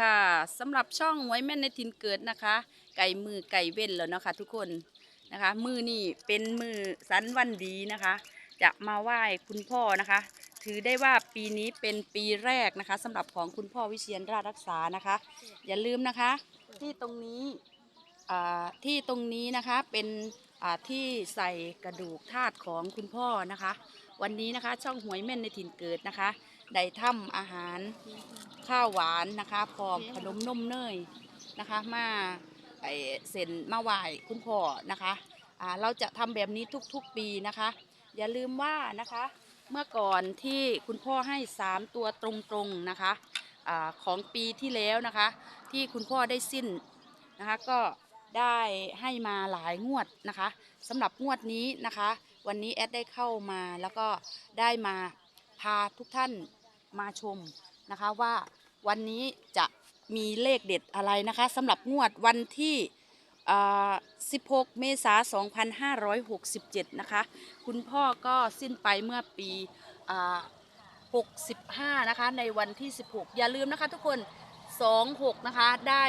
ค่ะสำหรับช่องไว้แม่นในทินเกิดนะคะ ไก่มือไก่เว้นแล้วนะคะ ทุกคนนะคะ มือนี่เป็นมือสันวันดีนะคะ จะมาไหว้คุณพ่อนะคะ ถือได้ว่าปีนี้เป็นปีแรกนะคะสำหรับของคุณพ่อวิเชียนราชรักษานะคะ อย่าลืมนะคะ ที่ตรงนี้ที่ตรงนี้นะคะเป็นที่ใส่กระดูกธาตุของคุณพ่อนะคะ วันนี้นะคะ ช่องหวยแม่นในถิ่นเกิดนะคะ ได้ทำอาหารข้าวหวานนะคะพร้อมขนมนมเนยนะคะ มาไอเซ็นมาไหว้คุณพ่อนะคะอ่าเราจะทำแบบนี้ทุกๆปีนะคะ อย่าลืมว่านะคะ เมื่อก่อนที่คุณพ่อให้ 3 ตัวตรงๆนะคะอาของปีที่แล้วนะคะ ที่คุณพ่อได้สิ้นนะคะ ก็ได้ให้มาหลายงวดนะคะสำหรับงวดนี้นะคะ วันนี้แอดได้เข้ามาแล้วก็ได้มาพาทุกท่าน มาชมนะคะว่าวันนี้จะมีเลขเด็ดอะไรนะคะสำหรับงวดวันที่ 16 เมษายน 2567 นะคะ คุณพ่อก็สิ้นไปเมื่อปี 65 นะคะ ในวันที่ 16 อย่าลืมนะคะทุกคน 26 นะคะ ได้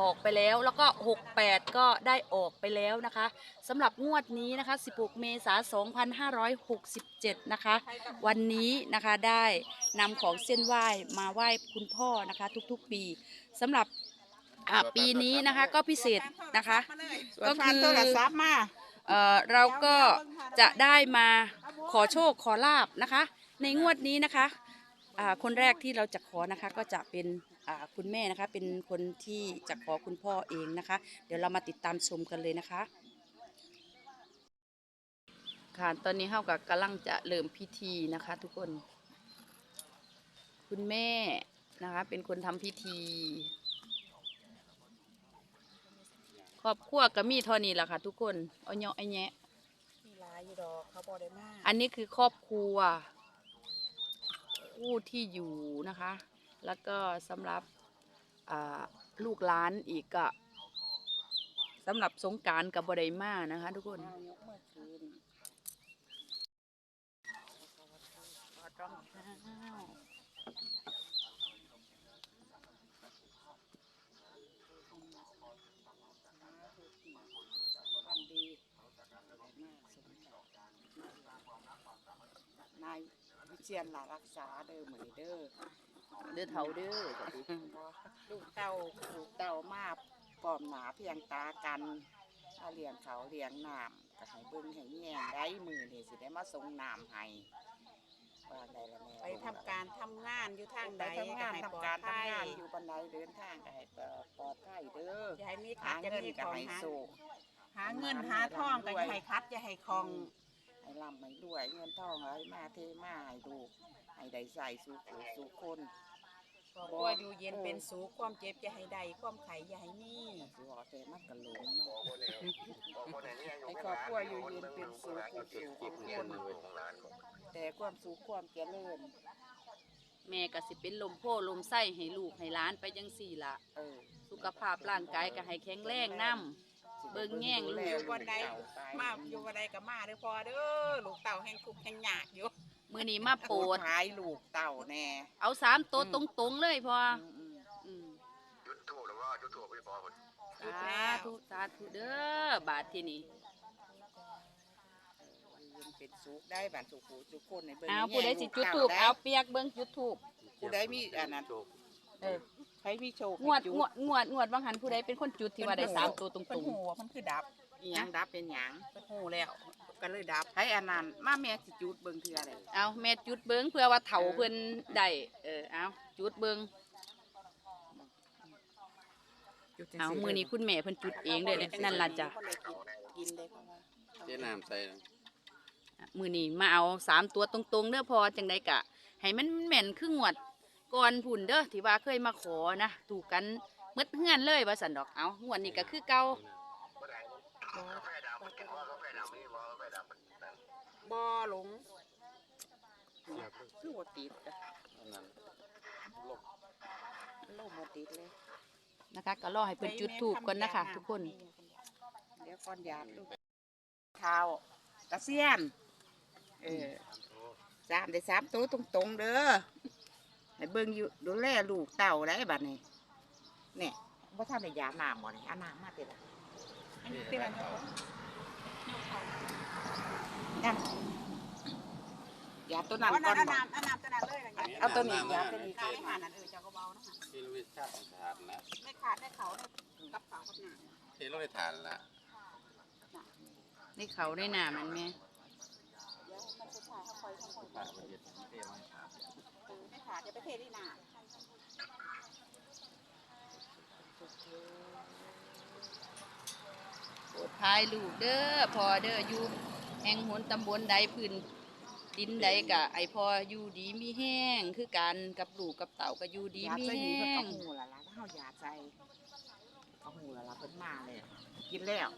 ออกไปแล้วแล้วก็ 68 ก็ได้ออกไปแล้วนะคะสำหรับงวดนี้นะคะ 16 เมษายน 2567 นะคะ วันนี้นะคะได้นำของเส้นไหว้มาไหว้คุณพ่อนะคะ ทุกๆปีสำหรับอ่าปีนี้นะคะก็พิเศษนะคะ ก็ก็คืคืออโทรศัพท์มา เอ่อเราก็จะได้มาขอโชคขอลาบนะคะ ในงวดนี้นะคะอ่าคนแรกที่เราจะขอนะคะก็จะเป็นอ่า คุณแม่นะคะ เป็นคนที่จะขอคุณพ่อเองนะคะ เดี๋ยวเรามาติดตามชมกันเลยนะคะค่ะตอนนี้เฮากับกำลังจะเริ่มพิธีนะคะ ทุกคน คุณแม่นะคะ เป็นคนทำพิธี ครอบครัวก็มีเท่านี้แหละค่ะ ทุกคนเอาเนาะไอ้แยะมีหลายอยู่ดอกเขาบอกได้มากอันนี้คือครอบครัวผู้ที่อยู่นะคะ แล้วก็สำหรับลูกหลานอีกก็สำหรับสงการกับบไดมานะคะ ทุกคนนายวิเชียนหลารักษาเด้อเหมือนเด้อ เด้อเท่าเด้อก็ดีลูกเต้าลูกเต้ามาปลอมหนาเพียงตากันถ้าเลี้ยงเขาเลี้ยงน้ำก็ให้เบิ่งให้แง่งได้มือนี่สิได้มาส่งน้ำให้ว่าได้ละแม่ไปทำการทำงานอยู่ทางไปใดทำงานให้ทำปลอดการภัยทำงานอยู่บันไดเดินทางก็ให้ปลอดภัยเด้ออย่าให้มีหาขัดอย่าเงินมีก็ของให้หาสูงหาเงินหาทองก็อย่าให้คัดอย่าให้คลอง ให้ร่ำให้รวยเงินทองไหลมาเทมาให้ดูก ให้ได้ใส่สู่ผู้สู่คนครอบครัวอยู่เย็นเป็นสุขความเจ็บอย่าให้ใดความไข่อย่าให้มีสิว่าแต่มันกะหลงเนาะให้ครอบครัวอยู่เย็นเป็นสุขผู้สู่ผู้คนแต่ความสุขความเจริญแม่ก็สิเป็นลมโพลมไส้ให้ลูกให้หล้านไปจังสี่ละเออ สุขภาพร่างกายก็ให้แข็งแรงนํเบิ่งแง่งลูก อยู่วันใดมาอยู่วันใดก็มาเด้อพอเด้อลูกเต่าแห่งทุกข์แห่งยากอยู่ มือนี้มาโปรดหายลูกเต่าแน่เอาสามตัวตรงๆเลยพออืมอืมอืมยุดถูกหรือว่ายุดถูกไม่พอคนสาธุสาธุเด้อบาทที่นี่อยู่เย็นเป็นสุขได้บ้านสุขผู้สู่คนในเบิ่งเอาแง่ผู้ใดสิจุดลูถูกต่เอาเปียกเบิ้งจุดถูก ผู้ใดมีอันนั้นเออ ใครมีโชคงวดให้จุงวดงวดงวดบางหันผู้ใดเป็นคนจุดที่ว่าได้สามตัวตรเพิ่นงหูว่ามันคือดับอีหยังดับเป็นหยังเพิ่นหูแล้ว ก็เลยดับให้อันนั้นมาแม่สิจุดเบิ่งเทื่อใดๆเอาแม่จุดเบิ้งเพื่อว่าเถาเพิ่นได้เออเอาจุดเบิ้งเอามือนี้คุณแม่เพิ่นจุดเองเลยนั่นล่ะจ้ะกินเลยเพราะว่าเจ๊น้ำใส่นะมือนี้มาเอาสามตัวตรงๆเด้อพอจังไดกะ ให้มันแม่นครึ่งงวดก่อนผุ่นเด้อที่ว่าเคยมาขอนะถูกกันหมืดเฮือนเลยว่าสันดอกเอางวดนี้ก็คือเก่ากาแฟดำมันกินว่ากาแฟดำนี่ว่ากาแฟดำมันนั่นบ่หลงคือบ่ติดอะอันนั้นลบโลกบ่ติดเลยนะคะ ก็รอให้เพิ่นจุดถูกก่อนนะคะ ทุกคน เดี๋ยวก่อนยาดลูกเท้าตะเซียนเออสามได้สามตัวตรงๆเด้อให้เบิ่งอยู่ดูแลลูกเต่าได้บัดนี้เนี่ยว่าท่านได้ยาน้ำบ่นี่อาน้ำมาเต็มอันนี้เป็นอะไรครับ นั่นยาตัวนั้นเอาก่อนน้ำบ่น้ำเอาน้ำตัวนั้นเลยนะเอาตัวนี้ยาตัวนี้น้ำไม่หานั่นเออเจ้าก็เบานะฮะที่เราไปชาติฐานนะไม่ขาดได้เขาเนี่ยกับเขากับน้ำที่เราไปฐานละในเขาในหนามันแม่เดี๋ยวมันจะถ่ายเขาคอยเขาคอยพระประเดี๋ยวเทมาถามเออไม่ขาดจะไปเทที่นา โปรดพายลูกเด้อพอเด้ออยู่แห่งหนตำบลใดพื้นดินใดกะไอพออยู่ดีมีแห้งคือกันกับลูกกับเต่าก็อยู่ดียามีใส่แห้ดีเพิ่นเอางหูละละถ้าเฮายาใส่เอาหูละละเพิ่นมาเลยกินแล้ว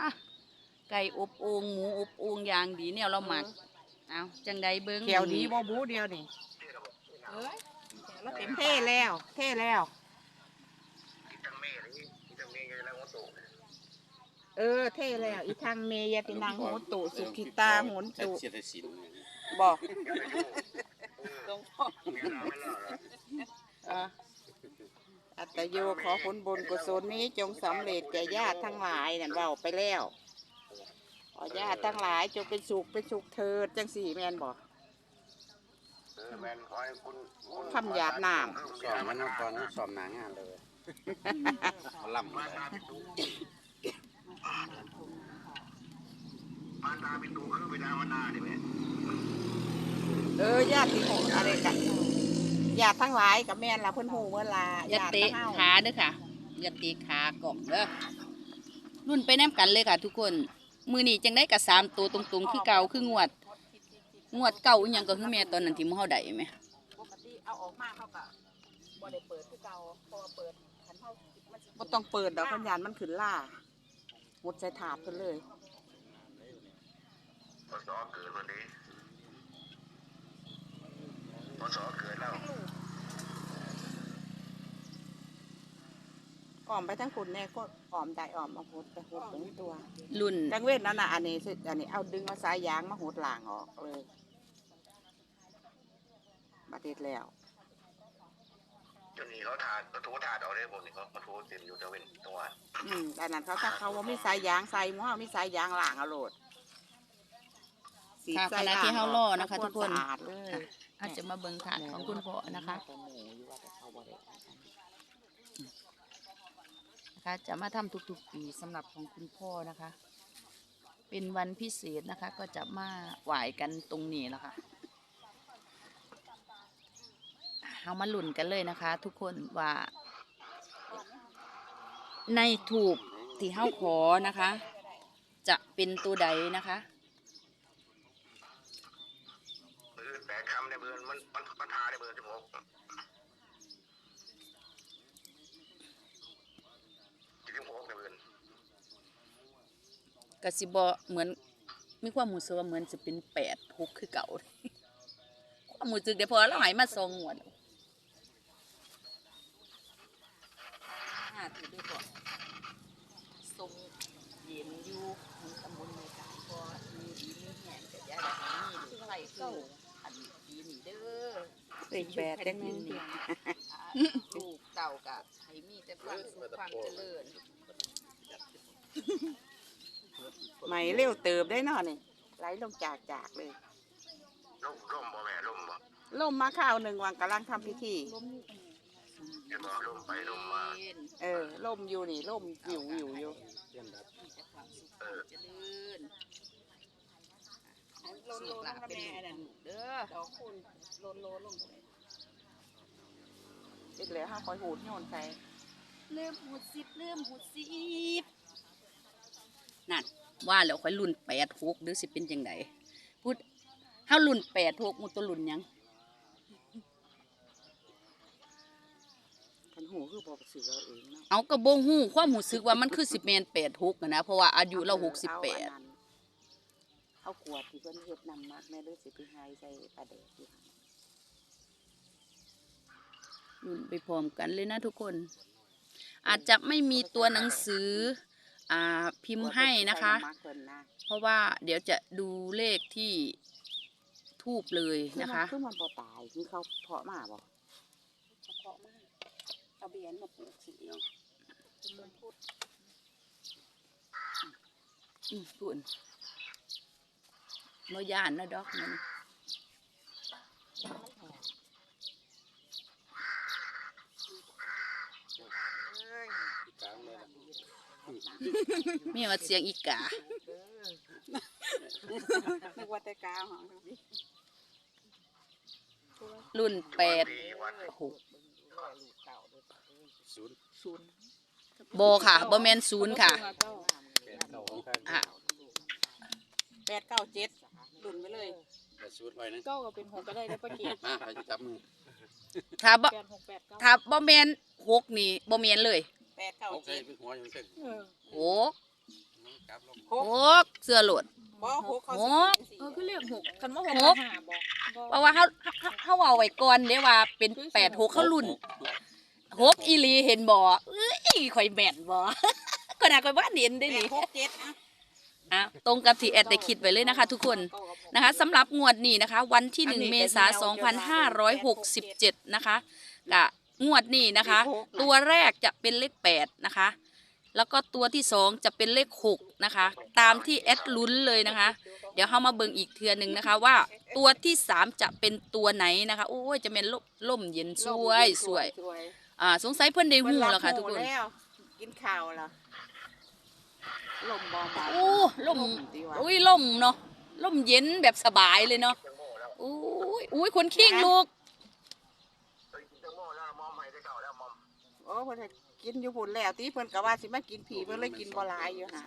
อะไก่อบโองหมูอบโองอย่างดีเนี่ยเราหมักเอาจังใดเบิ้งแก้วดีบ่บูเดียวนี่เอ้ยแล้วเต็มเท่แล้วเท่แล้ว ที่ตั้งเมย์นี่ที่ตั้งเมย์ยังไงว่าโต เออเท่แล้วอีทางเมยตินางโหนตุสุขิตาโหนตุ เสียดสินบอกหลวงพ่อไม่รอไม่รอแล้วอะอัตโยขอผลบุญกุศลนี้จงสำเร็จแก่ญาติทั้งหลายนั่นเว้าไปแล้วขอญาติทั้งหลายจงเป็นสุขเป็นสุขเถิดจังสี่แม่นบอกเออแมนขอให้คุณคุณคำหยาดน้สอนมันก่อนสอนหนางานเลย มาล่ำมาเลย ตาเป็นตูมาตาเป็นตูคือไปดาวนาดิแม่เออญาติโหอะไรกันญาติทั้งหลายกับแม่นละเพิ่นหูเมื่อลาอย่าญาติเตะทั้งเฮาขาเด้อค่ะอย่าเตะขากล่องเด้อรุ่นไปแนมกันเลยค่ะ ทุกคน มือนี้จังได้กับสามตัวตรงๆ คือเก่าคืองวด งวดเก่าอหยังก็คือแม่ตอนนั้นที่มือเฮาได้ไหมปกติเอาออกมาเขาก็บ่ได้เปิดคือเก่าเพราะว่าเปิดคันเฮามันสิบ่ต้องเปิดดอกพันยานมันขึ้นล่า หมดใส่ถาดเพิ่นเลยพศเกิดวันนี้พศเกิดแล้วอ้อมไปทั้งคุณแน่ก็อ้อมได้อ้อมมาหดไปหดถึงตัวรุ่นจังเว้นนั่นน่ะอันนี้สิอันนี้เอาดึงเอาสายยางมาหดหลางออกเลยมาติดแล้ว จนนี้เขาถาดเขาโทถาดเอาได้ผมนี่เขาเขาโทเต็มอยู่ตะเวนตะวันอืมแต่นั้นเขาถ้าเขาว่ามีสายยางใส่หม้อมีสายยางหลางเอาโหลดสีค่ะใส่ขณะที่เฮารอนะคะทำวมทุกคน สะอาดเลยอาจจะมาเบิ่งถาดของคุณพ่อนะคะแต่หมูอยู่ว่าแต่เขาบ่ได้อันนั้นนะคะ จะมาทำทุกๆปีสำหรับของคุณพ่อนะคะ เป็นวันพิเศษนะคะ ก็จะมาไหวกันตรงนี้แล้วค่ะ เอามาลุ่นกันเลยนะคะ ทุกคนว่า ในถูกที่เฮาขอนะคะ จะเป็นตัวใดนะคะเออแปดคำในเบือนมันมันมันทาในเบือนจมูกจิตจมูกในเบือนกสิบอเหมือนมีความรู้สึกว่าเหมือนจะเป็นแปดหกคือเก่าความรู้สึกเดี๋ยวพอเราหายมาทรงหวดอ่าถือด้วยก่อนทรงเย็นอยู่มันตำบลในการพอมีดีมีแห่งแต่ยาดานี่คือไรคืออันดีนี่เด้อเลขแปดจังนเดียวลูกเต่ากะให้มีแต่ความสุขความเจริญไหมเร็วเติบได้เนอนี่ไหลลงจากจากเลยล่มล่มบ่แม่ล่มบ่ล่มมาข้าวหนึ่งวันกำลังทำพิธี เห็นบ่ล่มไปล่มมาเออล่มอยู่นี่ล่มวิววิวอยู่เยี่ยมดับมีแต่ความสุขความเจริญโลนโลสุขนหลาลงเป็นแม่ลูกนั่นเด้อดอกคุณโลนโลนลงไปเด็กเหลือห้าคอยหูดโยนใส่เริ่มหูดสิบเริ่มหูดสิบนั่นว่าแล้วค่อยรุ่นแปดหกหรือสิเป็นจังไดพูดเฮารุ่นแปดหกมุตัวรุ่นหยัง ขัน หูคือบอกสื่อเราเองเนาะเอากระบงหูความหูสึกว่ามันคือสิบแมนแปดหกนะเพราะว่าอายุเราหกสิบแปดเอากวดที่เพิ่นเฮ็ดนำมักแม่ด้วยสิไปหายใส่ปลาแดกอยู่รุ่นไปพร้อมกันเลยนะทุกคน อาจจะไม่มีตัวหนังสืออ่าพิมพ์ให้นะคะใส่ำมักเพิ่นนะเพราะว่าเดี๋ยวจะดูเลขที่ทูบเลยนะคะ คือมันบ่ตายคือเขาเพาะมาบ่เฉพาะมาก เอาบีรียนมาปลูกสิเนาะอืมปุ่นโมยานนะดอกมันกลางเลยล่ะมีว่าเสียงอีกานึกว่าแต่กาวหางรุ่นแปดปีวันหก ศูนย์ศูนย์โบค่ะโบแมนศูนย์ค่ะแปดเก้าข้างอะแปดเก้าเจ็ดหลุนไปเลยแปดศูนย์ไว้นะเก้าก็เป็นหกก็ได้ได้ปะเกียรติมาใครจะจับมือถ้าบ่แปดหกแปดเก้าถ้าโบแมนหกนี่โบแมนเลยแปดเก้าโอเคเจ็ดเป็นหัวอยู่เส้นเออหกจับลงหกเสื้อโหลด บ่หกเขาหกเออคือเรียกหกคันว่าหกหกห้าบ่เพราะว่าเขาเขาเขาเอาไว้ก่อนเด้ว่าเป็นแปดหกเขารุ่น หก อีหลีเห็นบ่เอ้ยข่อยแม่นบ่ก็น่าข่อยว่าเห็นได้แปนี่ดหกเจ็ดอะอะตรงกับที่แอดได้คิดไว้เลยนะคะทุกคนเก้ากับหกนะคะสำหรับงวดนี้นะคะ วันที่อันนี้1เมษายนเป็นแนว2567 นะคะกะงวดนี้นะคะเลขหกนะตัวแรกจะเป็นเลข 8 นะคะ แล้วก็ตัวที่ 2 จะเป็นเลข 6 นะคะ ตามที่แอดลุ้นเลยนะคะ เดี๋ยวเข้ามาเบิ่งอีกเทือหนึ่งนะคะว่าตัวที่ 3 จะเป็นตัวไหนนะคะ โอ้ยจะเป็นล่มล่มเย็นสวยสวย อ่าสงสัยเพิ่นได้หูแล้วค่ะทุกคนเพิ่รับรู้แล้วกินข้าวแล้วลมบ่มาโอ้ล่มดีว่ะอุ้ยล่มเนาะล่มเย็นแบบสบายเลยเนาะอุ้ยอุ้ยคนขิงลูกเฮ้ยจังโม่แล้วมอมให้ได้เก่าแล้วมอมโอ้เพิ่นให้กินอยู่พุ่นแล้วที่เพิ่นก็ว่าสิมากินผีเพิ่นเลยกินบ่หลายอยู่ห่า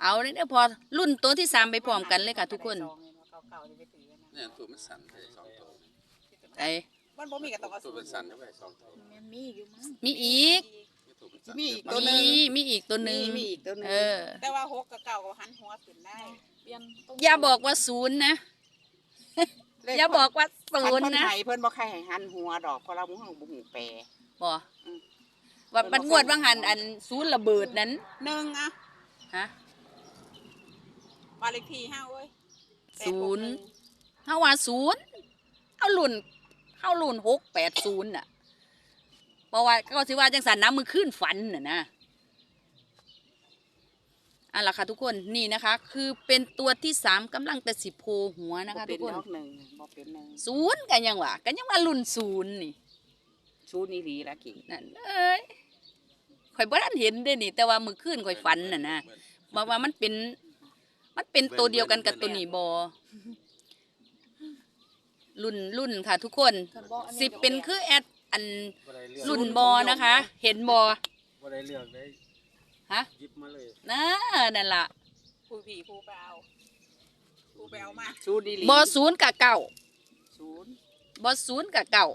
เอาเนี่ยเดี๋ยวพอรุ่นตัวที่สามไปพร้อมกันเลยค่ะทุกคนเก่าๆนี่ไปถือนะเนี่ยตัวมันสั่นไปสองตัว ไอ้ มันบ่มีกับตองเอาตัวมันสั่นไปสองตัวมันมีอยู่มั้งมีอีกตัวมันสั่นมีอีกตัวหนึมีง มีอีกตัวหนึ่งมีอีกตัวหนึงเออ แต่ว่าหกกับเก่าก็หันหัวขึ้นได้เปลี่ยนตรงอย่าบอกว่าศูนย์นะ เลขอย่าบอกว่าศูคันนย์เพิ่นนะให้เพิ่นบ่ใครให้หันหัวดอกเพราะเราบ่ฮู้บ่ฮู้แปลบ่อืม ว่ามันงวดว่างหันอันศูนย์ระเบิดนั้นหนึ่งอะฮะ บ้านเลขที่ห้าเว้ยศูนย์เฮาว่าศูนย์เอารุ่น เฮารุ่นหกแปดศูนย์น่ะเพราะว่าก็สิว่าจังสันน้ำมือขึ้นฝันน่ะนะเอะล่ะค่ะทุกคนนี่นะคะ คือเป็นตัวที่สามกำลังแต่สิโพหัวนะคะบ่เป็ทุนกคนดอกหนึ่งบ่เป็นหนึ่งศูนย์กันยังวะกันยังว่ารุ่นศูนย์นี่ชูนี่หลีละกิ่งนั่นเอ้ยข่อยบ่ทันเห็นเด้นี่ แต่ว่ามือขึ้นข่อยฝันน่ะนะว่าว่ามันเป็น มันเป็นตัวเดียวกันกับตัวนี้บอ รุ่นรุ่นค่ะทุกคนคันบ่อัสิเป็นคือแอดอันบ่ได้เลือกรุ่นบอนะคะ เห็นบอบ่ได้เลือกได้ฮะหยิบมาเลยนะนั่นล่ะผู้ผีผู้ไปเอาผู้ไปเอามาชูนี่หลีบอศูนย์กับเก่าศูนย์บอศูนย์กับเก่า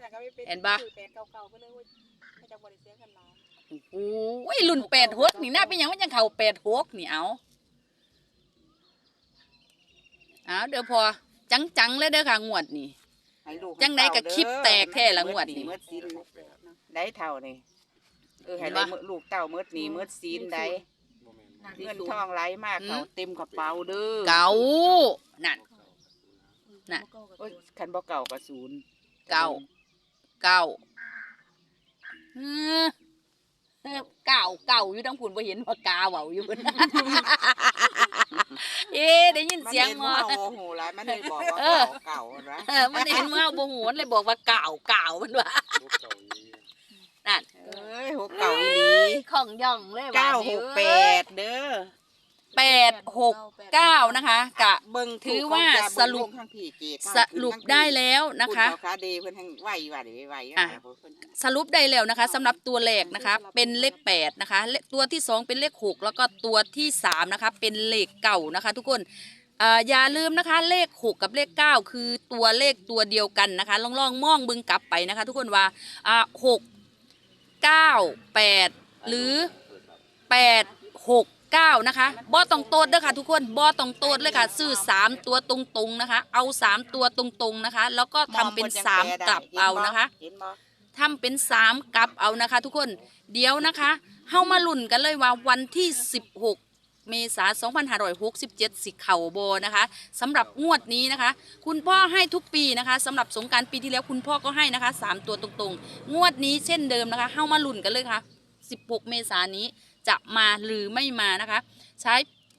แต่ก็ไม่เป็นเห็นปะชื่อแปดเก่าๆไปเลยเว้ยไม่จะบริเสียกันหลายโอ้ยรุ่นแปดหกนี่น่าเป็นหยังมันยังเข่าแปดหกนี่เอาเอาเดี๋ยวพอ จังๆเลยเด้อค่ะงวดนี่ ให้ลูกจังใดก็คลิปแตกแท้ละงวดนี่ เมื่อซีนได้เท่านี่เออให้เห็นได้ปะมื้อลูกเต้าเมื่อนี้เมื่อซีนได้บ่แม่นเงินทองไหลมากเขาเต็มกระเป๋าเด้อเก่านั่น น่ะ โอ้ยคันบ่เก่าก็ศูนย์เก่าเก่าเออ เออเก่าเก่าอยู่ทั้งผุนบ่เห็นว่ากาเว้าอยู่พุ่น เอ๊ะได้ยินมันเสียงเห็นมาว่าโอ้โหหลายมันเลยบอกว่าเออเก่าๆนะเออมันเห็นว่าบ่หูมันเลยบอกว่าเก่าเก่ามันว่าลูกเก่าอีนั่นเอ้ยหกเก่าอีหลีของย่องเลยเก้าว่าหกแปดเด้อ แปดหกเก้านะคะกะ เบิ่งถือว่าถูกของยสรุป เบิ่งลงทางพี่เกตสรุปได้แล้วนะคะณเจ้าขาเดเพิ่นทั้งไหวว่าเดี๋ยวไหวอะอะ เพิ่นสรุปได้แล้วนะคะสำหรับตัวแรกนะคะ เป็นเลขแปดนะคะเลตัวที่สองเป็นเลขหกแล้วก็ตัวที่สามนะคะเป็นเลขเก่านะคะ ทุกคนเอ่ออย่าลืมนะคะเลขหกกับเลขเก้าคือตัวเลขตัวเดียวกันนะคะลองลองมองบึงกลับไปนะคะ ทุกคนว่าอ่าหกเก้าแปดหรือแป ดหกเก้านะคะบอต้องโตดเด้อค่ะ ทุกคนบอต้องโตดเลยค่ะ ซื้อสามตัวตรงๆนะคะ เอาสามตัวตรงๆนะคะ แล้วก็ทำเป็นสามกลับเอานะคะเห็นบ่ทำเป็นสามกับเอานะคะ ทุกคนเดี๋ยวนะคะเฮามาลุ้นกันเลยว่าวันที่16 16เมษายน2567 สิเข่าโบนะคะสำหรับงวดนี้นะคะ คุณพ่อให้ทุกปีนะคะสำหรับสงกรารปีที่แล้วคุณพ่อก็ให้นะคะ 3 ตัวตรงๆ งวดนี้เช่นเดิมนะคะเข้ามาลุ้นกันเลยค่ะ 16 เมษายนนี้ จะมาหรือไม่มานะคะ ใช้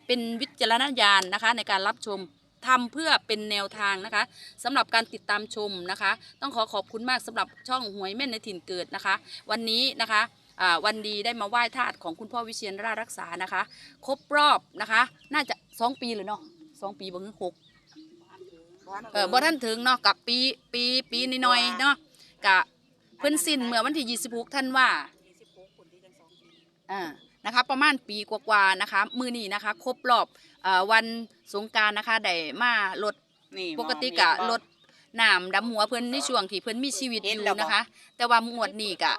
เป็นวิจารณญาณนะคะ ในการรับชมทำเพื่อเป็นแนวทางนะคะสำหรับการติดตามชมนะคะ ต้องขอขอบคุณมากสำหรับช่องหวยแม่นในถิ่นเกิดนะคะ วันนี้นะคะวันดีได้มาไหว้ธาตุของคุณพ่อวิเชียนราชรักษานะคะ ครบรอบนะคะ น่าจะสองปีเลยเนาะสองปีบ่ถึงหกเออบ่ท่านถึงเนาะกับปีปีปีน้อยเนาะกะเพิ่นสิ้นเมื่อวันที่ 26ธันวายี่สิบหกคนที่จังสองปีอ่า นะคะประมาณปีกว่าๆนะคะ มือนี้นะคะครบรอบเอ่อวันสงกรารนะคะได้มาลดนี่ปกติกะลดน้ำดำหัวเพิ่นในช่วงที่เพิ่นมีชีวิตอยู่นะคะ แต่ว่าหมวดนี้กะ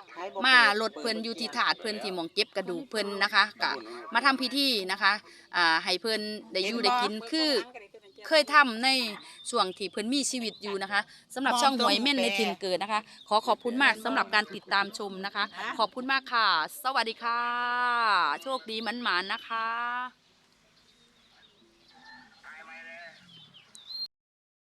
มาลดเพิ่นอยู่ที่ถาดเพิ่นที่หมองเก็บกระดูกเพิ่นนะคะกะมาทำพิธีนะคะอ่าให้เพิ่นได้อยู่ได้กินคือ เคยทำในช่วงที่เพิ่นมีชีวิตอยู่นะคะสำหรับช่องหวยแม่นในถิ่นเกิดนะคะ ขอขอบคุณมากสำหรับการติดตามชมนะคะ ขอบคุณมากค่ะ สวัสดีค่ะ โชคดีมันหมานๆนะคะ